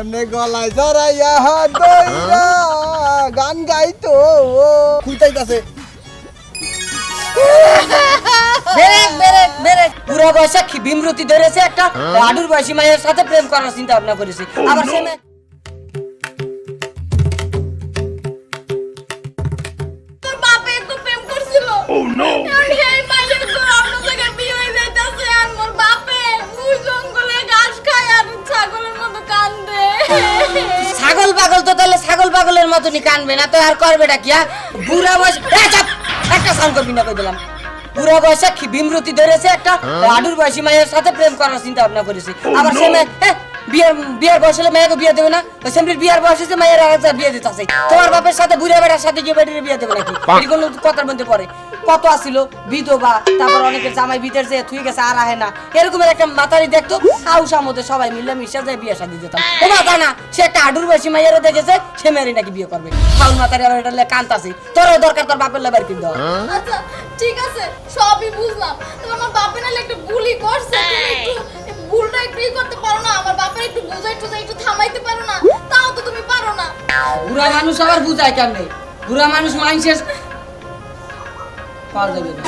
এমনি গলায় জড়াইয়া হাত ধইরা গান গাইতো। খুঁটাইতাছে বেরেক বেরেক বেরেক। বুড়া বয়সে কি বিমরতি ধরেছে একটা? আডুর বয়সী মায়ের সাথে প্রেম করার চিন্তা ভাবনা করেছে। আবার সে তোর বাপে একটু প্রেম করছিল। ও নো ছাগল পাগল তো তাহলে ছাগল পাগলের মতনই কানবে না তো আর করবেটা কি হ্যাঁ? বুড়া বয়স একটা সাউন্ড করবি না কই দিলাম। বুড়া বয়সে কি বিমরতি ধরেছে একটা আডুর বয়সী মায়ের সাথে প্রেম করার চিন্তা ভাবনা করেছে। আবার সে মেয়ে এ, বিয়ের বিয়ের বয়স হলে মেয়েকে বিয়ে দেবে না? ওই সেমনির বিয়ের বয়স হয়েছে মেয়ের আর বিয়ে দিতে তোমার বাপের সাথে বুড়া বেড়ার সাথে গিয়ে বেটির বিয়ে দেবে নাকি? এই কোনো কথার মধ্যে পড়ে। কত আসিল বিধবা তারপর অনেকের জামাই বিদের যে থুই গেছে আর আহে না। এরকমের একটা মাতারি দেখতো হাউসা মধ্যে সবাই মিলে মিশে যায় বিয়ে শাদি দিতাম। ও মাথা না সে একটা আডুর বয়সী মাইয়ারে দেখেছে সে মেয়েরই নাকি বিয়ে করবে। হাউল মাতারি আবার এটা কান্তাছে। তোরও দরকার তোর বাপের লেবার কিন্তু আচ্ছা ঠিক আছে সবই বুঝলাম। তো আমার বাপে নালে একটু ভুলই করছে তুমি একটু ভুলটা একটু ই করতে পারো না আমার বাপের একটু বুঝাই টুজাই একটু থামাইতে পারো না তাও তো তুমি পারো না। বুড়া মানুষ আবার বুঝায় কেমনে? বুড়া মানুষ মানুষের পাওয়া যাবে না।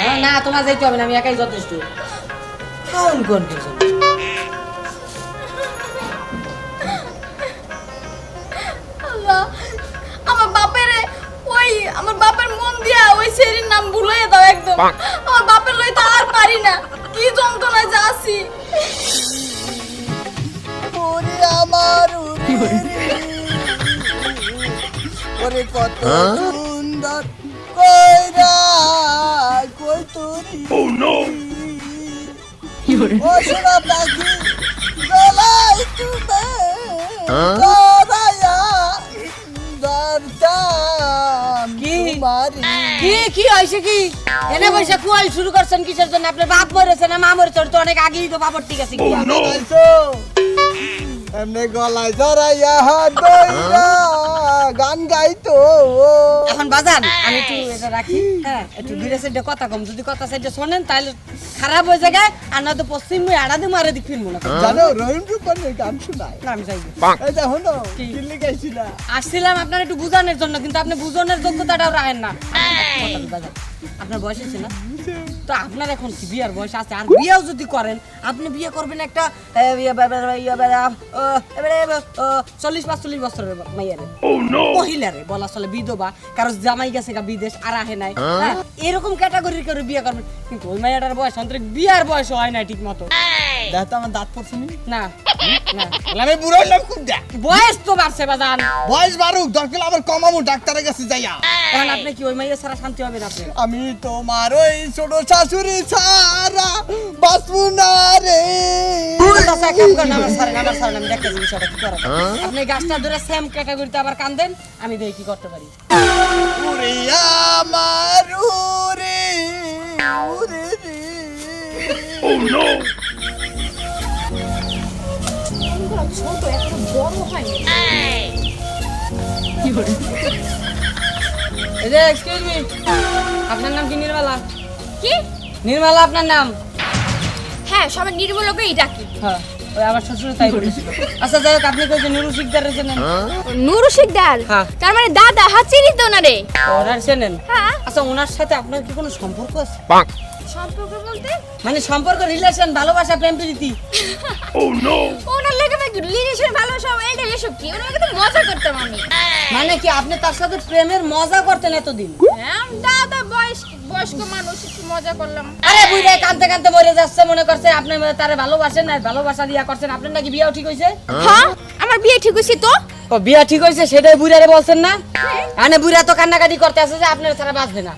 হ্যাঁ, না তোমার যাইতে হবে না আমি একাই যথেষ্ট। কোন কোন আমার বাপের ওই আমার বাপের মন দিয়া ওই সেরির নাম ভুলাই দাও একদম। আমার বাপের লই তো আর পারি না। কি যন্ত্রণা যাচ্ছি ওরে আমার ওরে কত সুন্দর কইরা কই তোরি ও নো ও সোনা পাখি গলায় তুমি জড়াইয়া ধরতাম কি? তোমারি কি কি হয়েছে কি? এনে বসে কুয়াল শুরু করছেন কিসের জন্য? আপনার বাপ মরেছে না মা মরেছে তো অনেক আগেই তো বাপর ঠিক আছে কি আইছো এমনি গলায় জড়াইয়া হাত ধইরা গান গাইতো। এখন বাজান আমি একটু এটা রাখি হ্যাঁ একটু দূরে সাইডে কথা কম। যদি কথা সাইডে শোনেন তাহলে খারাপ হয়ে যায় আর না তো পশ্চিম মুই আড়া দিয়ে মারে দিক ফিরবো না। জানো রহিম রূপানের গান শোনায়? না, আমি চাইব এই দেখো না কি? কিল্লি গাইছিলা। আসছিলাম আপনার একটু বুঝানোর জন্য কিন্তু আপনি বুঝানোর যোগ্যতাটাও রাখেন না। বাজান, আপনার বয়স আছে না? তো আপনার এখন কি বিয়ার বয়স আছে আর বিয়েও যদি করেন আপনি বিয়ে করবেন একটা ইয়ে, ইয়ে, চল্লিশ পাঁচচল্লিশ বছরের মাইয়ারে মহিলারে বলা চলে বিধবা কারও জামাই গেছে গা বিদেশ আর আহে নাই হ্যাঁ, এরকম ক্যাটাগরির করে বিয়ে করবেন কিন্তু ওই মাইয়াটার বয়স অন্তরিক বিয়ার বয়স হয় না ঠিক মতো দেখতো আমার দাঁত পড়ছে নি? না। না। আমি বুড়ো হইলাম কোনটা বয়স তো বাড়ছে বাজান বয়স বাড়ুক দরকার আবার কমামু ডাক্তারের কাছে যাইয়া। এখন আপনি কি ওই মাইয়া ছাড়া শান্তি হবে না আপনি? আমি তোমার ওই ছোট শাশুড়ি ছাড়া বাঁচবো না রে। যায়। আপনি গাছটা ধরে সেম ক্যাটাগরিতে আবার কান্দেন আমি দেখি কি করতে পারি। আমার উরে উরে ছোট এত বড় হয়নি এই যে এক্সকিউজ মি আপনার নাম কি নির্মলা কি নির্মলা আপনার নাম হ্যাঁ সবাই নির্মলকেই ডাকি হ্যাঁ ওই আমার শ্বশুর তাই বলেছিল আচ্ছা যাই হোক আপনি কই নুরু শিকদারের চেনেন নুরু শিকদার হ্যাঁ। তার মানে দাদা হ্যাঁ তো না রে ওনার চেনেন হ্যাঁ আচ্ছা ওনার সাথে আপনার কি কোনো সম্পর্ক আছে সম্পর্ক বলতে মানে সম্পর্ক রিলেশন ভালোবাসা প্রেম প্রীতি ওনার এই রিলেশন কি? ওর মজা করতাম আমি। মানে কি আপনি তার সাথে প্রেমের মজা করতেন এতদিন? হ্যাঁ দাদা বয়স বয়স্ক মানুষ একটু মজা করলাম। আরে বুঝে কানতে কানতে মরে যাচ্ছে মনে করছে আপনি তারে ভালোবাসেন না ভালোবাসা দিয়া করছেন। আপনার নাকি বিয়েও ঠিক হয়েছে হ্যাঁ আমার বিয়ে ঠিক হয়েছে তো? ও বিয়া ঠিক হয়েছে সেটাই বুড়ারে বলছেন না আনে বুড়া তো কান্নাকাটি করতে আছে যে আপনার ছাড়া বাঁচবে না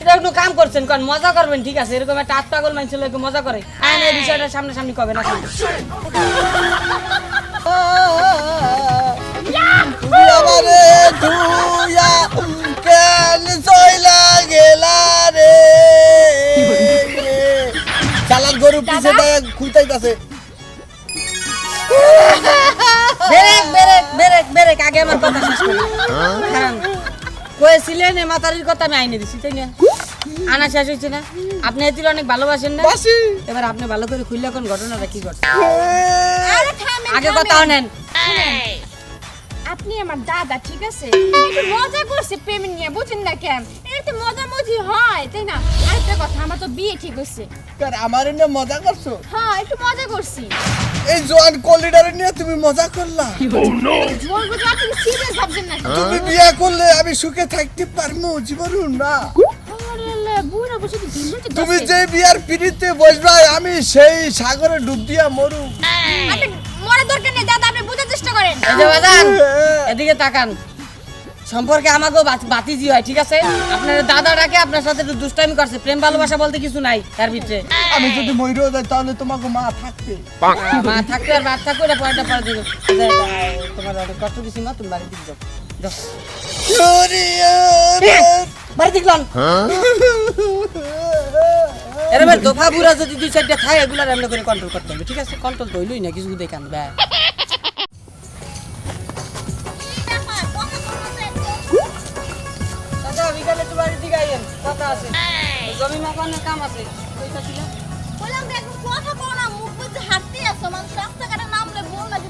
এটা একটু কাম করছেন কারণ মজা করবেন ঠিক আছে এরকম একটা পাগল মানুষ লোক মজা করে আইন এই বিষয়টা সামনে সামনে কবে না গরু পিছে দেয় খুঁটাইতাছে আগে আমার কথা শেষ করি। কারণ কয়েছিলেন এ মাতারির কথা আমি আইনে দিছি তাই না? আনা শেষ হয়েছে না। আপনি এতির অনেক ভালোবাসেন না? এবার আপনি ভালো করে খুললে এখন ঘটনাটা কি ঘটছে? আগে কথা কথাও নেন। আপনি আমার দাদা ঠিক আছে? একটু মজা করছে প্রেম নিয়ে বুঝেন না কেন? এটা মজা মজি হয় তাই না? আরেকটা কথা আমার তো বিয়ে ঠিক হচ্ছে কার আমার নিয়ে মজা করছ? হ্যাঁ একটু মজা করছি। এই জোয়ান কলিডার নিয়ে তুমি মজা করলা? জোর বুঝে আপনি সিরিয়াস ভাবছেন না তুমি বিয়ে করলে আমি সুখে থাকতে পারব জীবন না? আরে আল্লাহ, বুড়া বসে তো দিন রাত তুমি যে বিয়ার পিড়িতে বসবা আমি সেই সাগরে ডুব দিয়া মরু মরার দরকার নেই দাদা চেষ্টা করেন। বাজান এদিকে তাকান। সম্পর্কে আমাকেও বাতিজি হয় ঠিক আছে? আপনার দাদাটাকে আপনার সাথে একটু দুষ্টামি করছে। প্রেম ভালোবাসা বলতে কিছু নাই তার ভিতরে। আমি যদি ময়ূরও যাই তাহলে তোমাকে মা থাকতে মা থাকবে আর বাদ পরে দিবে। তোমার অনেক কষ্ট দিছি মা তুমি বাড়ি দিকে যাও। যাও বাড়ি দেখলাম এরকম দফা বুড়া যদি দুই চারটা খায় এগুলো এমনি করে কন্ট্রোল করতে হবে ঠিক আছে? কন্ট্রোল তো হইলই না কিছু দেখে আনবে। কথা আছে। জমি মাপানের কাম আছে। পয়সা ছিল? বললাম যে কথা কও না মুখ বুঝে হাঁটতে আসো মানুষ রাস্তাঘাটে নামলে বল না যে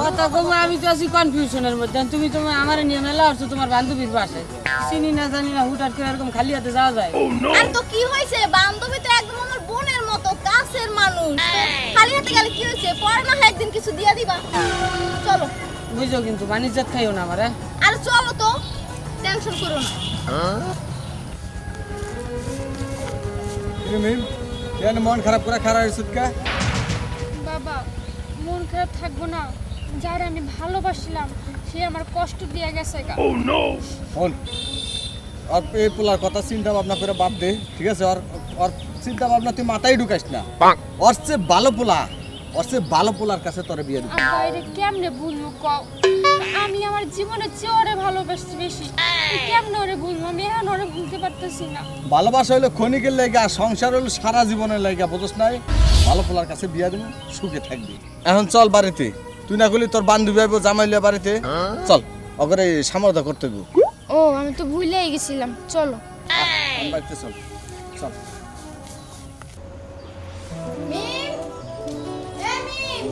কথা কম আমি তো আছি কনফিউশনের মধ্যে। তুমি তোমার আমার নিয়ে মেলা আসছো তোমার বান্ধবীর বাসায়। চিনি না জানি না হুট করে এরকম খালি হাতে যাওয়া যায়? আর তো কি হয়েছে বান্ধবী তো একদম আমার বোনের মতো কাছের মানুষ। খালি হাতে গেলে কি হয়েছে? পরে না একদিন কিছু দিয়ে দিবা। চলো। বুঝো কিন্তু বাণিজ্য খাইও না আমার। হ্যাঁ? আর চলো তো টেনশন করো না। কেন মন খারাপ করে খারাপ হয়েছে কা বাবা মন খারাপ থাকব না। যার আমি ভালোবাসলাম সে আমার কষ্ট দিয়ে গেছে গা। ফোন আর এই পোলার কথা চিন্তা ভাবনা করে বাদ দে ঠিক আছে? ওর ওর চিন্তা ভাবনা তুই মাথায় ঢুকাইস না। ওর চেয়ে ভালো পোলা ওর চেয়ে ভালো পোলার কাছে তোর বিয়ে দিবি। কেমনে বলব কও? আমি আমার জীবনে চেয়ে ওরে ভালোবাসি বেশি কেমন ওরে বলব আমি এখন ওরে ভুলতে পারতেছি না। ভালোবাসা হইল ক্ষণিকের লেগে আর সংসার হইল সারা জীবনের লেগে বুঝছ নাই? ভালো পোলার কাছে বিয়া দিবি সুখে থাকবি। এখন চল বাড়িতে। তুই না করলি তোর বান্ধবী আইব জামাইলিয়া বাড়িতে। চল অগরে সামর্থ্য করতে গো ও আমি তো ভুলেই গেছিলাম চলো। বাড়িতে চল চল। মিম এ মিম।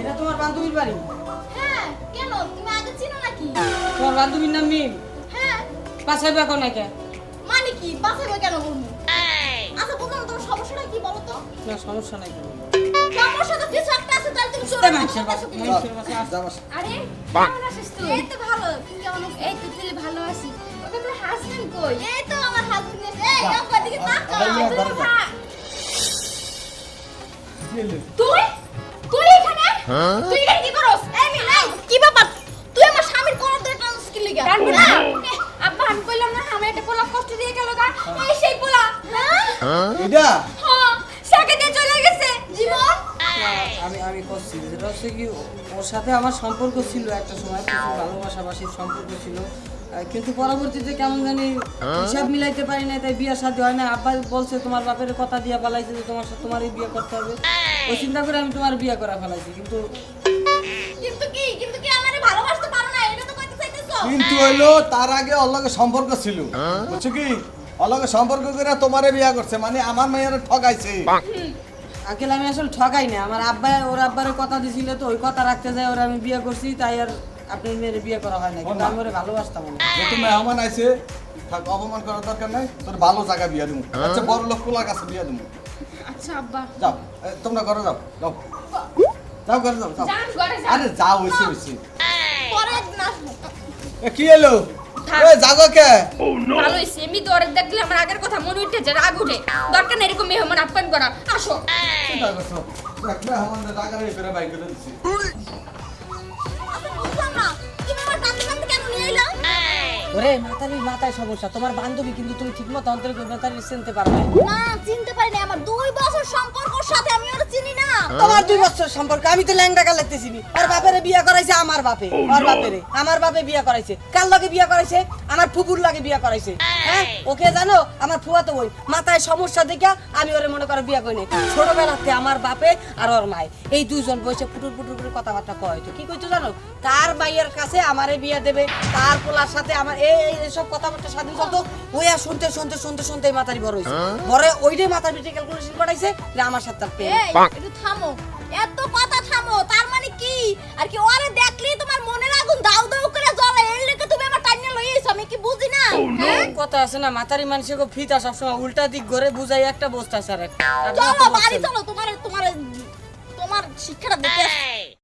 এটা তোমার বান্ধবীর বাড়ি? হ্যাঁ কেন? তুমি আগে চিনো নাকি? তোমার বান্ধবীর নাম মিম। হ্যাঁ। পাশে বেকো নাকি? মানে কি? বাসাইবে কেন বলব? আচ্ছা বুঝলাম তোমার সমস্যাটা কি বলো তো? না সমস্যা নাই। কোনো সমস্যা তো কিছু একটা আছে তাহলে তুমি চলে মানুষের। আরে কেমন আছিস তুই? এই তো ভালো তুমি কেমন এই তো তুই ভালো আছি। ওকে তোর হাজবেন্ড কই? এই তো আমার হাজবেন্ড এই আমার দিকে তাকাও। তুই। তুই? তুই এখানে কি করস? এই মিম এই কি ব্যাপার? তুই আমার স্বামীর কোন ধরে টানস কি লিগা? টানবো না। আব্বা আমি কইলাম না আমি একটা পোলা কষ্ট দিয়ে গেল গা। এই সেই পোলা। হ্যাঁ? এটা? হ্যাঁ সাকে দিয়ে চলে গেছে। জীবন? আমি আমি করছি যেটা হচ্ছে কি ওর সাথে আমার সম্পর্ক ছিল একটা সময় কিছু ভালোবাসাবাসির সম্পর্ক ছিল। কিন্তু পরবর্তীতে কেমন জানি হিসাব মিলাইতে পারি না তাই বিয়ে শাদী হয় না আব্বা বলছে তোমার বাপের কথা দিয়া পালাইছে যে তোমার সাথে তোমারই বিয়ে করতে হবে। ওই চিন্তা করে আমি তোমার বিয়ে করা ফেলাইছি কিন্তু কিন্তু কি? কিন্তু কি আমারে ভালোবাসতে পারো না? এটা তো কইতে চাইতেছো? কিন্তু হইল তার আগে ওর সম্পর্ক ছিল। বুঝছ কি? ওর সম্পর্ক করে তোমারে বিয়া করছে মানে আমার মেয়ের ঠকাইছে। আঙ্কেল আমি আসলে ঠকাই না। আমার আব্বা ওর আব্বারে কথা দিছিল তো ওই কথা রাখতে যায় ওরা আমি বিয়ে করছি তাই আর আপনি মেয়ের বিয়ে করা হয় না কিন্তু আমি ওরে ভালোবাসতাম অনেক। যত মেহমান আইছে। থাক অপমান করার দরকার নাই। তোর ভালো জায়গা বিয়া দিমু আচ্ছা বড় লোক পোলার কাছে বিয়া দিমু আচ্ছা আব্বা। যাও তোমরা ঘরে যাও যাও। যাও ঘরে যাও যাও। আরে যাও হইছে হইছে পরে একদিন আসব। কি এলো? থাক। জাগো কে? ভালো হয়েছে এমনি তো দেখলে আমার আগের কথা মনে উঠেছে রাগ উঠে। দরকার নেই এরকম মেহমান আপ্যায়ন করা। আসো। করছ? বাইক করে দিছি। ওরে মাথার মাথায় সমস্যা। তোমার বান্ধবী কিন্তু তুমি ঠিক মতো অন্তরে মাথার চিনতে পারবে না চিনতে পারি না আমার দুই বছর সম্পর্কর সাথে আমি ওর চিনি না। তোমার দুই বছর সম্পর্ক আমি তো ল্যাংডা লাগতেছি আর বাপেরে বিয়ে করাইছে আমার বাপে আর বাপেরে। আমার বাপে বিয়ে করাইছে। কার লগে বিয়ে করাইছে? আমার ফুপুর লগে বিয়ে করাইছে। হ্যাঁ? ওকে জানো? আমার ফুয়া তো ওই। মাথায় সমস্যা দেখা আমি ওরে মনে করো বিয়ে করি নাই। ছোটবেলাতে আমার বাপে আর ওর মায়। এই দুইজন বসে ফুটুর ফুটুর করে কথাবার্তা কয় তো। কি কইতো জানো? তার বাইয়ের কাছে আমারে বিয়ে দেবে তার পোলার সাথে আমার এই এই সব কথাবার্তা স্বাধীন চলতো। ওই আর শুনতে শুনতে শুনতে শুনতে মাথারি বড় হয়েছে বড় ওইটাই মাথার ভিতরে ক্যালকুলেশন করাইছে যে আমার সাথে তার প্রেম। একটু থামো। এত কথা থামো তার মানে কি? আর কি ওরে দেখলেই তোমার মনের আগুন দাউ দাউ করে জ্বলে লেগে তুমি আমার আমি কি বুঝি না? হ্যাঁ? কথা আছে না মাথারি মানুষের ফিতা সবসময় উল্টা দিক ঘরে বুঝাই একটা বস্তা স্যার চলো বাড়ি চলো তোমার তোমার তোমার শিক্ষাটা দিতে